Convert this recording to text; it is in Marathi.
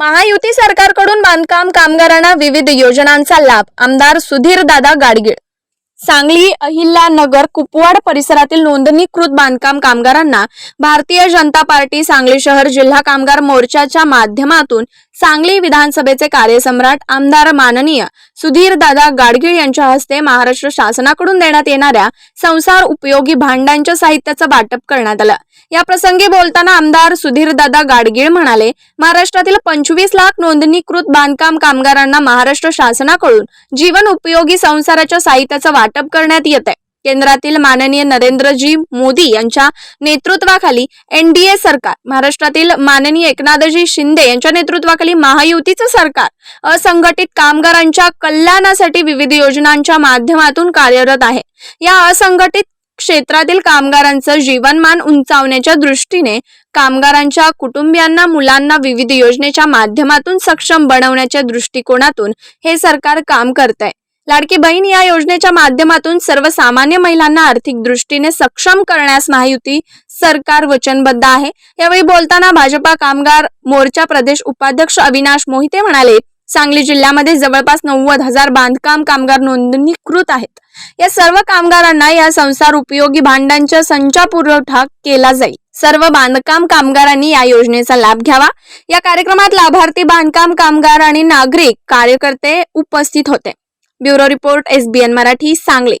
महायुती सरकारकडून बांधकाम कामगारांना विविध योजनांचा लाभ. आमदार सुधीर दादा गाडगीळ. सांगली अहिल्यानगर कुपवाड परिसरातील नोंदणीकृत बांधकाम कामगारांना भारतीय जनता पार्टी सांगली शहर जिल्हा कामगार मोर्चाच्या माध्यमातून सांगली विधानसभेचे कार्यसम्राट आमदार माननीय सुधीर दादा गाडगीळ यांच्या हस्ते महाराष्ट्र शासनाकडून देण्यात येणाऱ्या संसार उपयोगी भांड्यांच्या साहित्याचं वाटप करण्यात आलं. या प्रसंगी बोलताना आमदार सुधीरदादा गाडगीळ म्हणाले महाराष्ट्रातील पंचवीस लाख नोंदणीकृत बांधकाम कामगारांना महाराष्ट्र शासनाकडून जीवन उपयोगी संसाराच्या साहित्याचं वाटप करण्यात येत आहे केंद्रातील माननीय नरेंद्रजी मोदी यांच्या नेतृत्वाखाली एनडीए सरकार महाराष्ट्रातील माननीय एकनाथजी शिंदे यांच्या नेतृत्वाखाली महायुतीचं सरकार असंघटित कामगारांच्या कल्याणासाठी विविध योजनांच्या माध्यमातून कार्यरत आहे. या असंघटित क्षेत्रातील कामगारांचं जीवनमान उंचावण्याच्या दृष्टीने कामगारांच्या कुटुंबियांना मुलांना विविध योजनेच्या माध्यमातून सक्षम बनवण्याच्या दृष्टिकोनातून हे सरकार काम करत आहे लाडकी बहीण या योजनेच्या माध्यमातून सर्वसामान्य महिलांना आर्थिक दृष्टीने सक्षम करण्यास महायुती सरकार वचनबद्ध आहे. यावेळी बोलताना भाजपा कामगार मोर्चा प्रदेश उपाध्यक्ष अविनाश मोहिते म्हणाले सांगली जिल्ह्यामध्ये जवळपास नव्वद हजार बांधकाम कामगार नोंदणीकृत आहेत. या सर्व कामगारांना या संसार उपयोगी भांड्यांच्या संचा पुरवठा केला जाईल. सर्व बांधकाम कामगारांनी या योजनेचा लाभ घ्यावा. या कार्यक्रमात लाभार्थी बांधकाम कामगार आणि नागरिक कार्यकर्ते उपस्थित होते. Bureau report SBN Marathi Sangli.